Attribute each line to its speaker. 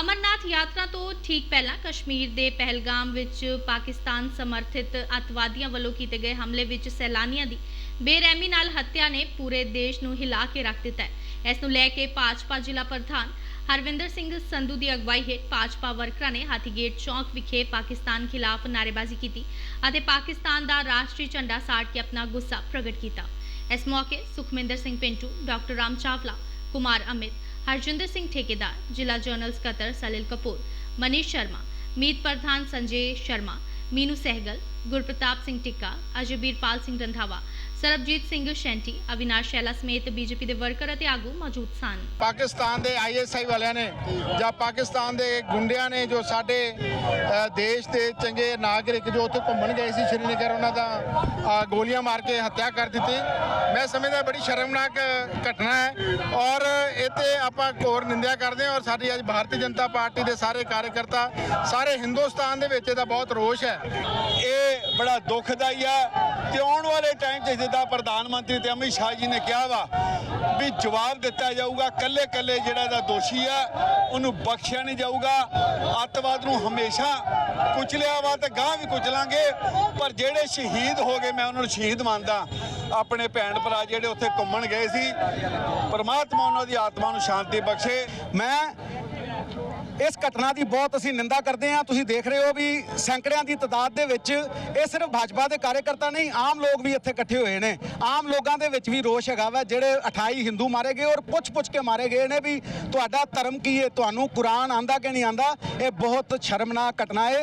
Speaker 1: ਅਮਰਨਾਥ ਯਾਤਰਾ ਤੋਂ ਠੀਕ ਪਹਿਲਾਂ ਕਸ਼ਮੀਰ ਦੇ ਪਹਿਲਗਾਮ ਵਿੱਚ ਪਾਕਿਸਤਾਨ ਸਮਰਥਿਤ ਅੱਤਵਾਦੀਆਂ ਵੱਲੋਂ ਕੀਤੇ ਗਏ ਹਮਲੇ ਵਿੱਚ ਸੈਲਾਨੀਆਂ ਦੀ ਬੇਰਹਿਮੀ ਨਾਲ ਹੱਤਿਆ ਨੇ ਪੂਰੇ ਦੇਸ਼ ਨੂੰ ਹਿਲਾ ਕੇ ਰੱਖ ਦਿੱਤਾ ਹੈ। ਇਸ ਨੂੰ ਲੈ ਕੇ ਭਾਜਪਾ ਜ਼ਿਲ੍ਹਾ ਪ੍ਰਧਾਨ ਹਰਵਿੰਦਰ ਸਿੰਘ ਸੰਧੂ ਦੀ ਅਗਵਾਈ ਹੇਠ ਭਾਜਪਾ ਵਰਕਰਾਂ ਨੇ ਹਾਥੀਗੇਟ ਚੌਂਕ ਵਿਖੇ ਪਾਕਿਸਤਾਨ ਖਿਲਾਫ ਨਾਅਰੇਬਾਜ਼ੀ ਕੀਤੀ ਅਤੇ ਪਾਕਿਸਤਾਨ ਦਾ ਰਾਸ਼ਟਰੀ ਝੰਡਾ ਸਾੜ ਕੇ ਆਪਣਾ ਗੁੱਸਾ ਪ੍ਰਗਟ ਕੀਤਾ। ਇਸ ਮੌਕੇ ਸੁਖਮਿੰਦਰ ਸਿੰਘ ਪਿੰਟੂ, ਡਾਕਟਰ ਰਾਮ ਚਾਵਲਾ, ਕੁਮਾਰ ਅਮਿਤ ਹਰਜਿੰਦਰ ਸਿੰਘ ਠੇਕੇਦਾਰ, ਜ਼ਿਲ੍ਹਾ ਜਨਰਲ ਸਕੱਤਰ ਸਲਿਲ ਕਪੂਰ, ਮਨੀਸ਼ ਸ਼ਰਮਾ, ਮੀਤ ਪ੍ਰਧਾਨ ਸੰਜੇ ਸ਼ਰਮਾ, ਮੀਨੂ ਸਹਿਗਲ, ਗੁਰਪ੍ਰਤਾਪ ਸਿੰਘ ਟਿੱਕਾ, ਅਜਬੀਰਪਾਲ ਸਿੰਘ ਰੰਧਾਵਾ ਸਰਬਜੀਤ ਸਿੰਘ ਸ਼ੈਂਟੀ ਅਵਿਨਾਸ਼ ਸ਼ੈਲਾ ਸਮੇਤ ਬੀਜੇਪੀ ਦੇ ਵਰਕਰ ਅਤੇ ਆਗੂ ਮੌਜੂਦ ਸਨ।
Speaker 2: ਪਾਕਿਸਤਾਨ ਦੇ ਆਈਐਸਆਈ ਵਾਲਿਆਂ ਨੇ ਜਾਂ ਪਾਕਿਸਤਾਨ ਦੇ ਗੁੰਡਿਆਂ ਨੇ ਜੋ ਸਾਡੇ ਦੇਸ਼ ਦੇ ਚੰਗੇ ਨਾਗਰਿਕ ਜੋ ਉੱਥੇ ਘੁੰਮਣ ਗਏ ਸੀ ਸ਼੍ਰੀਨਗਰ ਉਹਨਾਂ ਦਾ ਗੋਲੀਆਂ ਮਾਰ ਕੇ ਹੱਤਿਆ ਕਰ ਦਿੱਤੀ। ਮੈਂ ਸਮਝਦਾ ਬੜੀ ਸ਼ਰਮਨਾਕ ਘਟਨਾ ਹੈ ਔਰ ਇਹ ਤੇ ਆਪਾਂ ਘੋਰ ਨਿੰਦਿਆ ਕਰਦੇ ਹਾਂ ਔਰ ਸਾਡੀ ਅੱਜ ਭਾਰਤੀ ਜਨਤਾ ਪਾਰਟੀ ਦੇ ਸਾਰੇ ਕਾਰਜਕਰਤਾ ਸਾਰੇ ਹਿੰਦੁਸਤਾਨ ਦੇ ਵਿੱਚ ਇਹਦਾ ਬਹੁਤ ਰੋਸ਼ ਹੈ।
Speaker 3: ਇਹ ਬੜਾ ਦੁਖਦਾਈ ਆ ਤੇ ਆਉਣ ਵਾਲੇ ਟਾਈਮ 'ਚ ਜਿੱਦਾਂ ਪ੍ਰਧਾਨ ਮੰਤਰੀ ਤੇ ਅਮਿਤ ਸ਼ਾਹ ਜੀ ਨੇ ਕਿਹਾ ਵਾ ਵੀ ਜਵਾਬ ਦਿੱਤਾ ਜਾਊਗਾ ਕੱਲੇ ਕੱਲੇ ਜਿਹੜਾ ਇਹਦਾ ਦੋਸ਼ੀ ਆ, ਉਹਨੂੰ ਬਖਸ਼ਿਆ ਨਹੀਂ ਜਾਊਗਾ। ਅੱਤਵਾਦ ਨੂੰ ਹਮੇਸ਼ਾ ਕੁਚਲਿਆ ਵਾ ਤੇ ਗਾਂ ਵੀ ਕੁਚਲਾਂਗੇ ਪਰ ਜਿਹੜੇ ਸ਼ਹੀਦ ਹੋ ਗਏ, ਮੈਂ ਉਹਨਾਂ ਨੂੰ ਸ਼ਹੀਦ ਮੰਨਦਾ। ਆਪਣੇ ਭੈਣ ਭਰਾ ਜਿਹੜੇ ਉੱਥੇ ਘੁੰਮਣ ਗਏ ਸੀ, ਪਰਮਾਤਮਾ ਉਹਨਾਂ ਦੀ ਆਤਮਾ ਨੂੰ ਸ਼ਾਂਤੀ ਬਖਸ਼ੇ।
Speaker 4: ਮੈਂ ਇਸ ਘਟਨਾ ਦੀ ਬਹੁਤ ਅਸੀਂ ਨਿੰਦਾ ਕਰਦੇ ਹਾਂ। ਤੁਸੀਂ ਦੇਖ ਰਹੇ ਹੋ ਵੀ ਸੈਂਕੜਿਆਂ ਦੀ ਤਾਦਾਦ ਦੇ ਵਿੱਚ ਇਹ ਸਿਰਫ ਭਾਜਪਾ ਦੇ ਕਾਰਜਕਰਤਾ ਨਹੀਂ, ਆਮ ਲੋਕ ਵੀ ਇੱਥੇ ਇਕੱਠੇ ਹੋਏ ਨੇ। ਆਮ ਲੋਕਾਂ ਦੇ ਵਿੱਚ ਵੀ ਰੋਸ਼ ਹੈਗਾ ਵਾ, ਜਿਹੜੇ 28 ਹਿੰਦੂ ਮਾਰੇ ਗਏ ਔਰ ਪੁੱਛ-ਪੁੱਛ ਕੇ ਮਾਰੇ ਗਏ ਨੇ ਵੀ ਤੁਹਾਡਾ ਧਰਮ ਕੀ ਹੈ ਤੁਹਾਨੂੰ ਕੁਰਾਨ ਆਂਦਾ ਕਿ ਨਹੀਂ ਆਂਦਾ? ਇਹ ਬਹੁਤ ਸ਼ਰਮਨਾਕ ਘਟਨਾ ਹੈ